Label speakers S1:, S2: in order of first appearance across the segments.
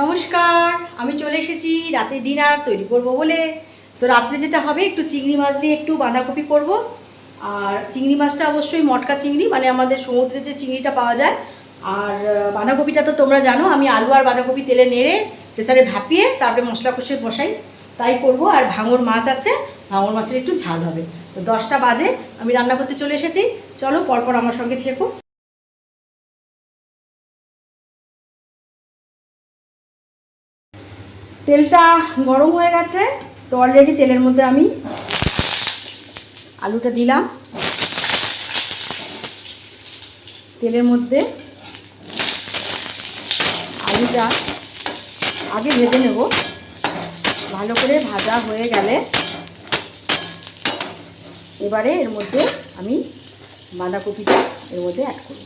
S1: নমস্কার, আমি চলে এসেছি, রাতে ডিনার তৈরি করব বলে। তো রাত্রে যেটা হবে, একটু চিংড়ি মাছ দিয়ে একটু বাঁধাকপি করব। আর চিংড়ি মাছটা অবশ্যই মটকা চিংড়ি মানে আমাদের সমুদ্রে যে চিংড়িটা পাওয়া যায়। আর বাঁধাকপিটা তো তোমরা জানো, আমি আলু আর বাঁধাকপি তেলে নেড়ে প্রেসারে ভাপিয়ে তারপরে মশলা কষে বসাই। তাই করব। আর ভাঙর মাছ আছে, ভাঙর মাছের একটু ঝাল হবে। তো দশটা বাজে, আমি রান্না করতে চলে এসেছি। চলো পরপর আমার সঙ্গে থেকো। তেলটা গরম হয়ে গেছে, তো অলরেডি তেলের মধ্যে আমি আলুটা দিলাম। তেলের মধ্যে আলুটা আগে ভেজে নেব। ভালো করে ভাজা হয়ে গেলে এবারে এর মধ্যে আমি বাঁধাকপিটা এর মধ্যে অ্যাড করব।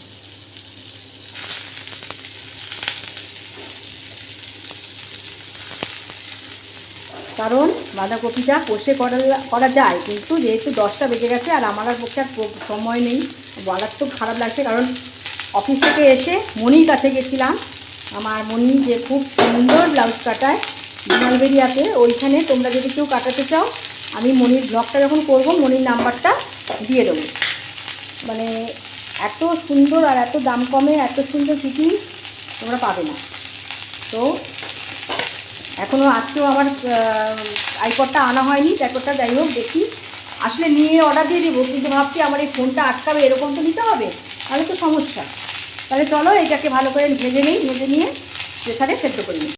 S1: কারণ বাঁধাকপিটা কষে করা করা যায়, কিন্তু যেহেতু দশটা বেজে গেছে আর আমার আর পক্ষে আর সময় নেই, বলার তো খারাপ লাগছে কারণ অফিস থেকে এসে মনির কাছে গেছিলাম। আমার মনি যে খুব সুন্দর ব্লাউজ কাটায় বিমালবেরিয়াতে ওইখানে তোমরা যদি কেউ কাটাতে চাও, আমি মনির ব্লগটা যখন করব, মনির নাম্বারটা দিয়ে দেবো। মানে এত সুন্দর আর এত দাম কমে, এত সুন্দর ফিটিং তোমরা পাবে না। তো এখনও আজকেও আমার আইপডটা আনা হয়নি ট্যাকরটা যাই হোক, দেখি। আসলে নিয়ে অর্ডার দিয়ে দেবো, কিন্তু ভাবছি আমার এই ফোনটা আটকাবে, এরকম তো নিতে হবে? তাহলে তো সমস্যা। তাহলে চলো, এটাকে ভালো করে ভেজে নিই, ভেজে নিয়ে প্রেসারে সেদ্ধ করে নিই।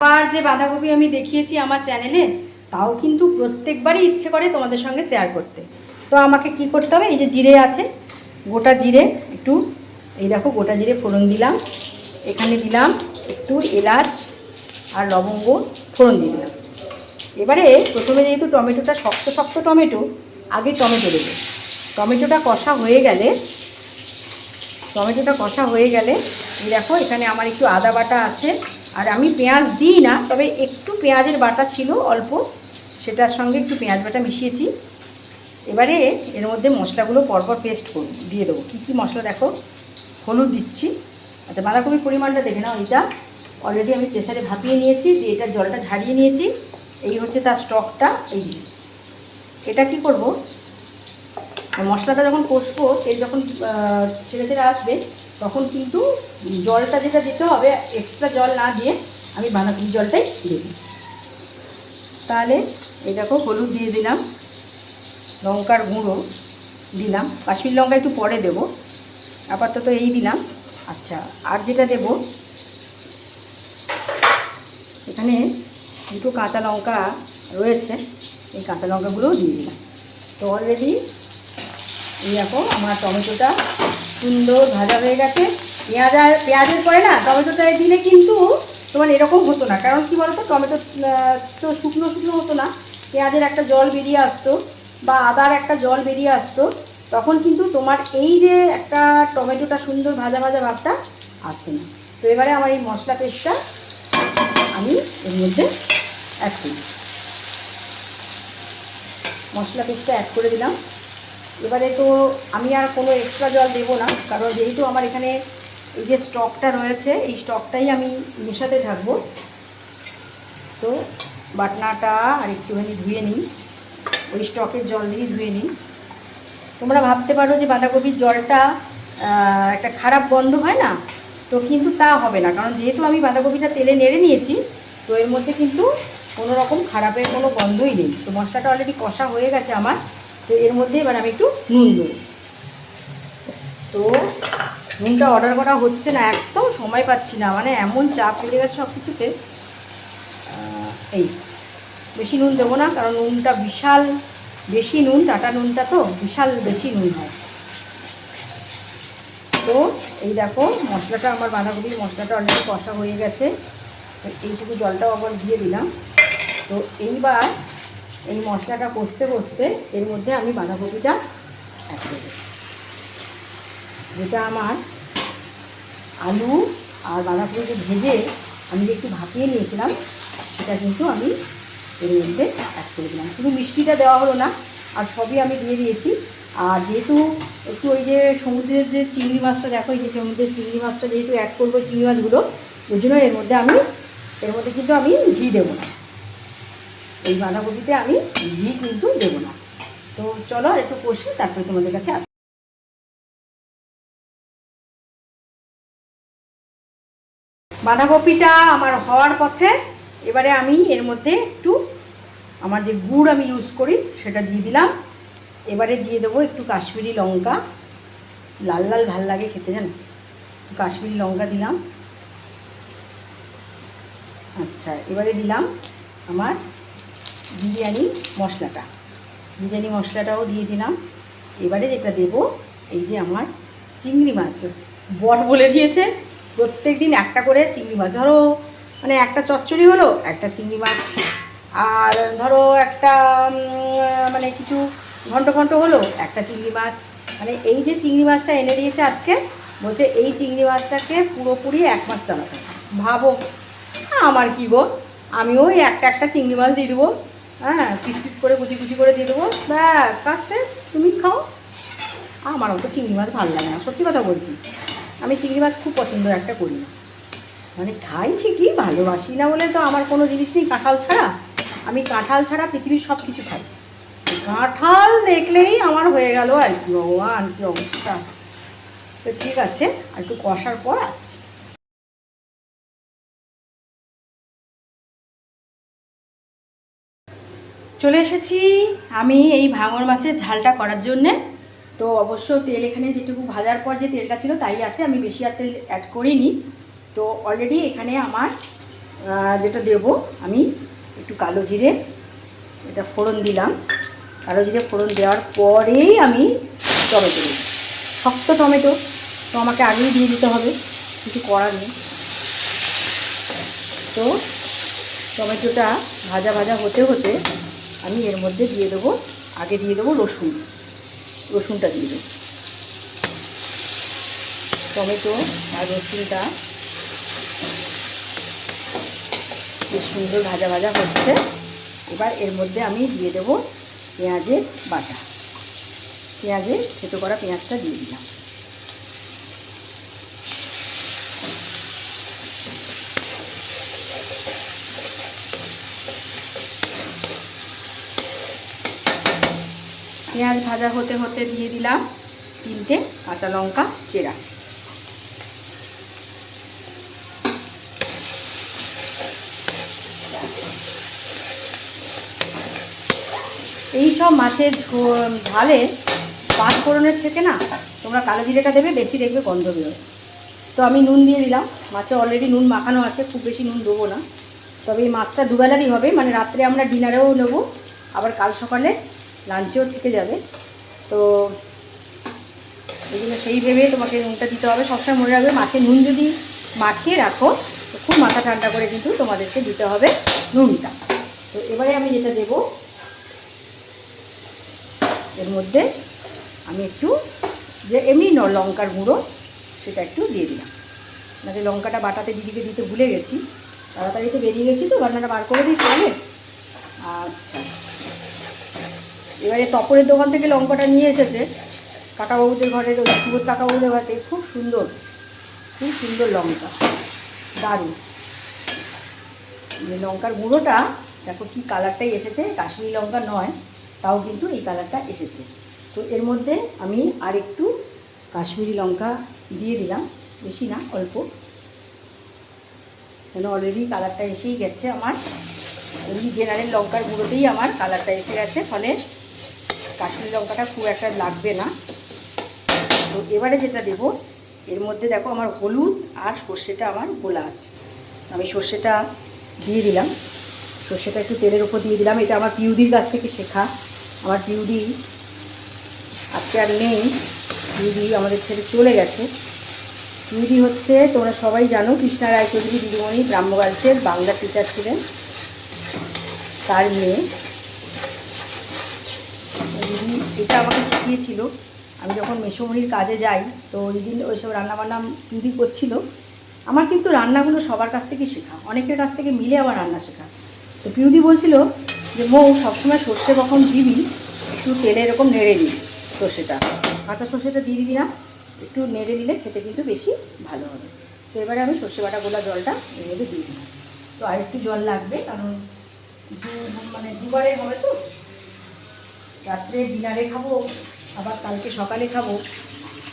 S1: আর যে বাঁধাকপি আমি দেখিয়েছি আমার চ্যানেলে তাও কিন্তু প্রত্যেকবারই ইচ্ছে করে তোমাদের সঙ্গে শেয়ার করতে। তো আমাকে কি করতে হবে? এই যে জিরে আছে, গোটা জিরে একটু এই দেখো, গোটা জিরে ফোড়ন দিলাম। এখানে দিলাম একটু এলাচ আর লবঙ্গ ফোড়ন দিয়ে দিলাম। এবারে প্রথমে যেহেতু টমেটোটা শক্ত শক্ত টমেটো, আগে টমেটো দেবো। টমেটোটা কষা হয়ে গেলে, টমেটোটা কষা হয়ে গেলে, এই দেখো, এখানে আমার একটু আদা বাটা আছে। আর আমি পেঁয়াজ দিই না, তবে একটু পেঁয়াজের বাটা ছিল অল্প, সেটার সঙ্গে একটু পেঁয়াজ বাটা মিশিয়েছি। এবারে এর মধ্যে মশলাগুলো পরপর পেস্ট করব, দিয়ে দেবো। কী কী মশলা দেখো? হলুদ দিচ্ছি। আচ্ছা বাঁধাকপির পরিমাণটা দেখে নাও এটা অলরেডি আমি প্রেসারে ভাপিয়ে নিয়েছি, দিয়ে এটার জলটা ঝাড়িয়ে নিয়েছি। এই হচ্ছে তার স্টকটা, এই এটা কি করব? মশলাটা যখন কষবো, তেল যখন ছেড়ে ছেড়ে আসবে, তখন কিন্তু জলটা যেটা দিতে হবে এক্সট্রা জল না দিয়ে আমি বাঁধাকপির জলটাই দেব তাহলে এটাকেও হলুদ দিয়ে দিলাম, লঙ্কার গুঁড়ো দিলাম। কাশ্মীর লঙ্কা একটু পরে দেব। আপাতত এই দিলাম। আচ্ছা আর যেটা দেব, এখানে দুটো কাঁচা লঙ্কা রয়েছে, এই কাঁচা লঙ্কাগুলোও দিয়ে দিলাম। তো অলরেডি এই দেখো, আমার টমেটোটা সুন্দর ভাজা হয়ে গেছে। পেঁয়াজ আর পেঁয়াজের পরে না, টমেটোটা দিলে কিন্তু তোমার এরকম হতো না। কারণ কি বলতো, টমেটো তো শুকনো শুকনো হতো না। পেঁয়াজের একটা জল বেরিয়ে আসতো বা আদার একটা জল বেরিয়ে আসতো। তখন কিন্তু তোমার এই যে একটা টমেটোটা সুন্দর ভাজা ভাজা ভাবটা আসতো না। তো এবারে আমার এই মশলা পেস্টটা আমি এর মধ্যে অ্যাড করি মশলা পেস্টটা অ্যাড করে দিলাম। এবারে তো আমি আর কোনো এক্সট্রা জল দেবো না, কারণ যেহেতু আমার এখানে এই যে স্টকটা রয়েছে, এই স্টকটাই আমি মেশাতে থাকব। তো বাটনাটা আর একটুখানি ধুয়ে নিই। ওই স্টকের জল দিয়ে ধুয়ে নিই। তোমরা ভাবতে পারো যে বাঁধাকপির জলটা একটা খারাপ গন্ধ হয় না? তো কিন্তু তা হবে না। কারণ যেহেতু আমি বাঁধাকপিটা তেলে নেড়ে নিয়েছি, তো এর মধ্যে কিন্তু কোনো রকম খারাপের কোনো গন্ধই নেই। তো মশলাটা অলরেডি কষা হয়ে গেছে আমার। তো এর মধ্যে এবার আমি একটু নুন দেবো। তো নুনটা অর্ডার করা হচ্ছে না একদম, সময় পাচ্ছি না। মানে এমন চাপ বেড়ে গেছে সব কিছুতে এই, বেশি নুন দেবো না, কারণ নুনটা বিশাল বেশি নুন টাটা নুনটা তো বিশাল বেশি নুন হয়। তো এই দেখো, মশলাটা আমার বাঁধাকপির মশলাটা অলরেডি কষা হয়ে গেছে। তো এইটুকু জলটাও আবার দিয়ে দিলাম। তো এইবার এই মশলাটা কষতে কষতে এর মধ্যে আমি বাঁধাকপিটা যেটা আমার আলু আর বাঁধাকপিকে ভেজে আমি যে একটু ভাপিয়ে নিয়েছিলাম, সেটা কিন্তু আমি এর মধ্যে অ্যাড করে দিলাম। শুধু মিষ্টিটা দেওয়া হলো না, আর সবই আমি দিয়ে দিয়েছি। আর যেহেতু একটু ওই যে সমুদ্রের যে চিংড়ি মাছটা দেখো যে সমুদ্রের চিংড়ি মাছটা যেহেতু অ্যাড করব চিংড়ি মাছগুলো, ওই জন্য এর মধ্যে আমি, এর মধ্যে কিন্তু আমি ঘি দেবো না। এই বাঁধাকপিতে আমি ঘি কিন্তু দেবো না। তো চলো আর একটু কষে তারপরে তোমাদের কাছে আস বাঁধাকপিটা আমার হওয়ার পথে, এবারে আমি এর মধ্যে একটু আমার যে গুড় আমি ইউজ করি, সেটা দিয়ে দিলাম। এবারে দিয়ে দেবো একটু কাশ্মীরি লঙ্কা। লাল লাল ভালো লাগে খেতে, জানো? কাশ্মীরি লঙ্কা দিলাম। আচ্ছা এবারে দিলাম আমার বিরিয়ানি মশলাটা। বিরিয়ানি মশলাটাও দিয়ে দিলাম। এবারে যেটা দেব, এই যে আমার চিংড়ি মাছ। বট বলে দিয়েছে প্রত্যেক দিন একটা করে চিংড়ি মাছ। ধরো মানে একটা চচ্চড়ি হলো, একটা চিংড়ি মাছ। আর ধরো একটা মানে কিছু ঘন্ট ঘন্ট হলো, একটা চিংড়ি মাছ। মানে এই যে চিংড়ি মাছটা এনে দিয়েছে আজকে, বলছে এই চিংড়ি মাছটাকে পুরোপুরি এক মাস চালাতে ভাবো, আমার কি গো? আমি ওই একটা একটা চিংড়ি মাছ দিয়ে দেবো হ্যাঁ পিস পিস করে, কুচি কুচি করে দিয়ে দেবো, ব্যাস, কাজ শেষ, তুমি খাও। আমার অত চিংড়ি মাছ ভালো লাগে না, সত্যি কথা বলছি। আমি চিংড়ি মাছ খুব পছন্দ একটা করি না। মানে খাই ঠিকই, ভালোবাসি না বলে তো আমার কোনো জিনিস নেই, কাঁঠাল ছাড়া। আমি কাঁঠাল ছাড়া পৃথিবীর সব কিছু খাই। কাঁঠাল দেখলেই আমার হয়ে গেল আর কি, ভগবান, কি অবস্থা। তো ঠিক আছে, আর একটু কষার পর আসছি। চলে এসেছি আমি এই ভাঙর মাছের ঝালটা করার জন্যে। তো অবশ্য তেল এখানে যেটুকু ভাজার পর যে তেলটা ছিল তাই আছে, আমি বেশি আর তেল অ্যাড করিনি। তো অলরেডি এখানে আমার যেটা দেব আমি একটু কালো জিরে, এটা ফোড়ন দিলাম। কালো জিরে ফোড়ন দেওয়ার পরেই আমি টমেটো দিই শক্ত টমেটো, তো আমাকে আগেই দিয়ে দিতে হবে, কিছু করার নেই। তো টমেটোটা ভাজা ভাজা হতে হতে আমি এর মধ্যে দিয়ে দেবো, আগে দিয়ে দেবো রসুন। রসুনটা দিয়ে দেবো। টমেটো আর রসুনটা বেশ সুন্দর ভাজা ভাজা হচ্ছে। এবার এর মধ্যে আমি দিয়ে দেবো পেঁয়াজের বাটা। পেঁয়াজের থেতো করা পেঁয়াজটা দিয়ে দিলাম। পেঁয়াজ ভাজা হতে হতে দিয়ে দিলাম তিনটে কাঁচা লঙ্কা চেরা। এই সব মাছের ঝালে পাঁচ ফোড়নের থেকে না তোমরা কালো জিরেটা দেবে, বেশি দেখবে গন্ধ বেরোয় তো আমি নুন দিয়ে দিলাম। মাছে অলরেডি নুন মাখানো আছে, খুব বেশি নুন দেবো না। তবে এই মাছটা দুবেলারই হবে মানে রাত্রে আমরা ডিনারেও নেব, আবার কাল সকালে লাঞ্চেও থেকে যাবে। তো এই জন্য সেই ভেবে তোমাকে নুনটা দিতে হবে। সবসময় মনে রাখবে, মাছে নুন যদি মাখিয়ে রাখো, তো খুব মাথা ঠান্ডা করে কিন্তু তোমাদেরকে দিতে হবে নুনটা। তো এবারে আমি যেটা দেবো এর মধ্যে আমি একটু যে এমনি ন লঙ্কার গুঁড়ো, সেটা একটু দিয়ে দিলাম। মানে লঙ্কাটা বাটাতে দিদিকে দিতে ভুলে গেছি। তাড়াতাড়ি তো বেরিয়ে গেছি তো রান্নাটা বার করে দিই তাহলে। আচ্ছা। এবারে তপরের দোকান থেকে লঙ্কাটা নিয়ে এসেছে। কাকাবাবুদের ঘরের ওই সুবোধ কাকাবাবুদের ঘরে খুব সুন্দর খুব সুন্দর লঙ্কা। দারুণ। এই লঙ্কার গুঁড়োটা, দেখো কি কালারটাই এসেছে। কাশ্মীরি লঙ্কা নয়। তাও কিন্তু এই কালারটা এসেছে। তো এর মধ্যে আমি আর একটু কাশ্মীরি লঙ্কা দিয়ে দিলাম, বেশি না, অল্প। কেন অলরেডি কালারটা এসেই গেছে আমার। এমনি জেনারেল লঙ্কার গুঁড়োতেই আমার কালারটা এসে গেছে, ফলে কাশ্মীরি লঙ্কাটা খুব একটা লাগবে না। তো এবারে যেটা দেবো, এর মধ্যে দেখো আমার হলুদ আর সর্ষেটা আমার গোলা আছে আমি সর্ষেটা দিয়ে দিলাম। সর্ষেটা একটু তেলের উপর দিয়ে দিলাম। এটা আমার পিউদির কাছ থেকে শেখা। আমার পিউদি আজকে আর নেই পিউদি আমাদের ছেড়ে চলে গেছে। পিউদি হচ্ছে, তোমরা সবাই জানো, কৃষ্ণা রায়চৌধুরী দিদিমণি ব্রাহ্ম গার্লসের বাংলা টিচার ছিলেন, তার মেয়ে। দিদি এটা আমাকে শিখিয়েছিল, আমি যখন মেসমণির কাজে যাই, তো ওই দিন ওইসব রান্নাবান্না দিদি করছিল, আমার কিন্তু রান্নাগুলো সবার কাছ থেকে শেখা, অনেকের কাছ থেকে মিলে আমার রান্না শেখা। তো পিউদি বলছিল যে মৌ সবসময় সর্ষে কখন দিবি, একটু তেলে এরকম নেড়ে দিবি সর্ষেটা। কাঁচা সর্ষেটা দিয়ে দিবি না, একটু নেড়ে দিলে খেতে কিন্তু বেশি ভালো হবে। তো এবারে আমি সর্ষে বাটা গোলা জলটা এর মধ্যে দিয়ে দিলাম তো আর একটু জল লাগবে, কারণ মানে দুবারে হবে তো। রাত্রে ডিনারে খাব, আবার কালকে সকালে খাব।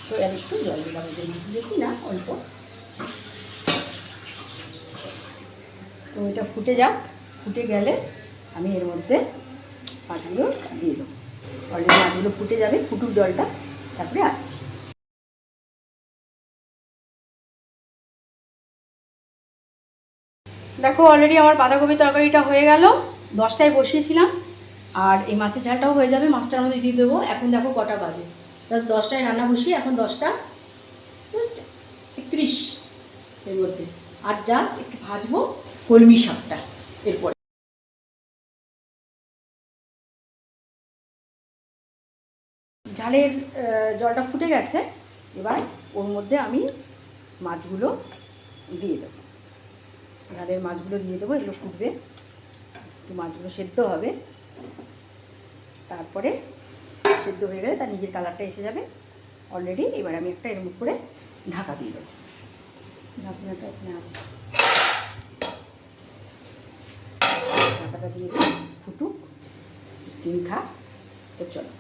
S1: তো আর একটু জল দিলাম বেশি না, অল্প। তো এটা ফুটে যাক, ফুটে গেলে আমি এর মধ্যে মাছগুলো দিয়ে দেবো। অলরেডি মাছগুলো ফুটে যাবে, ফুটুক জলটা, তারপরে আসছি। দেখো অলরেডি আমার বাঁধাকপি তরকারিটা হয়ে গেল। দশটায় বসিয়েছিলাম, আর এই মাছের ঝালটাও হয়ে যাবে, মাছটার মধ্যে দিয়ে দেবো। এখন দেখো কটা বাজে। জাস্ট দশটায় রান্না বসিয়ে এখন দশটা জাস্ট একত্রিশ এর মধ্যে। আর জাস্ট একটু ভাজবো কলমি শাকটা এরপরে। ঝালের জলটা ফুটে গেছে, এবার ওর মধ্যে আমি মাছগুলো দিয়ে দেবো। ঝালের মাছগুলো দিয়ে দেবো, এগুলো ফুটবে। একটু মাছগুলো সেদ্ধ হবে। তারপরে সেদ্ধ হয়ে গেলে তার নিজের কালারটা এসে যাবে। অলরেডি এবার আমি একটা এরম করে ঢাকা দিয়ে দেবো। ঢাকনাটা এখানে আছে। ঢাকাটা দিয়ে ফুটুক সিম তো চলো।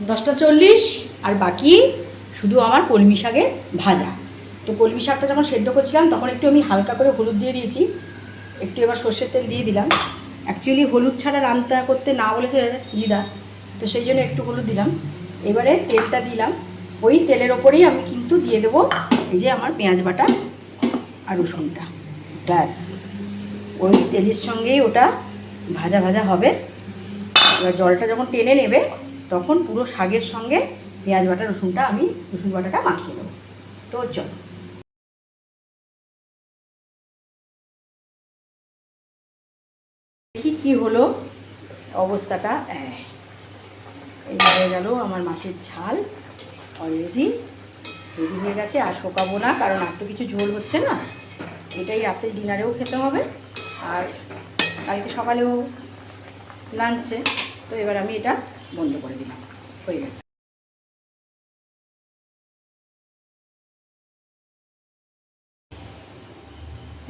S1: দশটা চল্লিশ, আর বাকি শুধু আমার কলমি শাকের ভাজা। তো কলমি শাকটা যখন সেদ্ধ করছিলাম, তখন একটু আমি হালকা করে হলুদ দিয়ে দিয়েছি। একটু এবার সর্ষের তেল দিয়ে দিলাম। অ্যাকচুয়ালি হলুদ ছাড়া রান্না করতে না বলেছে দিদা, তো সেই জন্য একটু হলুদ দিলাম। এবারে তেলটা দিলাম। ওই তেলের ওপরেই আমি কিন্তু দিয়ে দেবো এই যে আমার পেঁয়াজ বাটা আর রসুনটা। ব্যাস। ওই তেলের সঙ্গেই ওটা ভাজা ভাজা হবে। এবার জলটা যখন টেনে নেবে তখন পুরো শাকের সঙ্গে পেঁয়াজ বাটা, রসুনটা আমি, রসুন বাটাটা মাখিয়ে নেব। তো চলো। দেখি কী হলো অবস্থাটা। এই হয়ে গেল আমার মাছের ঝাল। অলরেডি রেডি হয়ে গেছে, আর শোকাবো না, কারণ আর তো কিছু ঝোল হচ্ছে না। এটাই রাতের ডিনারেও খেতে হবে, আর কালকে সকালেও লাঞ্চে তো এবার আমি এটা বন্ধ করে দিলাম। হয়ে গেছে।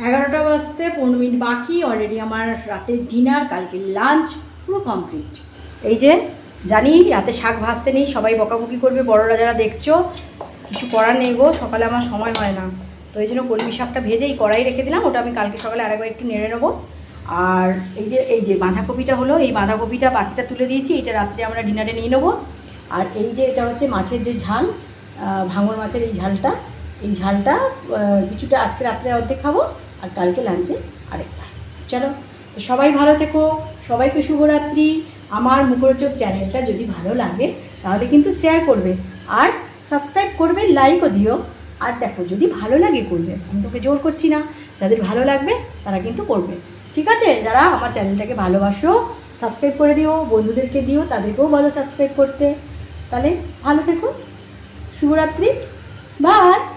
S1: এগারোটা বাজতে পনেরো মিনিট বাকি অলরেডি আমার রাতের ডিনার কালকে লাঞ্চ পুরো কমপ্লিট এই যে, জানি রাতে শাক ভাজতে নেই, সবাই বকাবকি করবে, বড়রা যারা দেখছ, কিছু করার নেই গো, সকালে আমার সময় হয় না। তো এই জন্য কলমি শাকটা ভেজেই কড়াই রেখে দিলাম, ওটা আমি কালকে সকালে আরেকবার একটু নেড়ে নেব। আর এই যে এই যে বাঁধাকপিটা হলো, এই বাঁধাকপিটা বাকিটা তুলে দিয়েছি, এটা রাত্রে আমরা ডিনারে নিয়ে নেব। আর এই যে, এটা হচ্ছে মাছের যে ঝাল ভাঙর মাছের এই ঝালটা এই ঝালটা কিছুটা আজকে রাত্রে অর্ধেক খাব, আর কালকে লাঞ্চে আরেকবার চলো, তো সবাই ভালো থেকো, সবাইকে শুভরাত্রি। আমার মুখরোচক চ্যানেলটা যদি ভালো লাগে, তাহলে কিন্তু শেয়ার করবে। আর সাবস্ক্রাইব করবে লাইকও দিও। আর দেখো, যদি ভালো লাগে করবে, আমি তোকে জোর করছি না, যাদের ভালো লাগবে, তারা কিন্তু করবে। ঠিক আছে? যারা আমার চ্যানেলটাকে ভালোবাসো সাবস্ক্রাইব করে দিও, বন্ধুদেরকে দিও, তাদেরকেও বলো সাবস্ক্রাইব করতে। তাহলে ভালো থেকো। শুভরাত্রি। বাই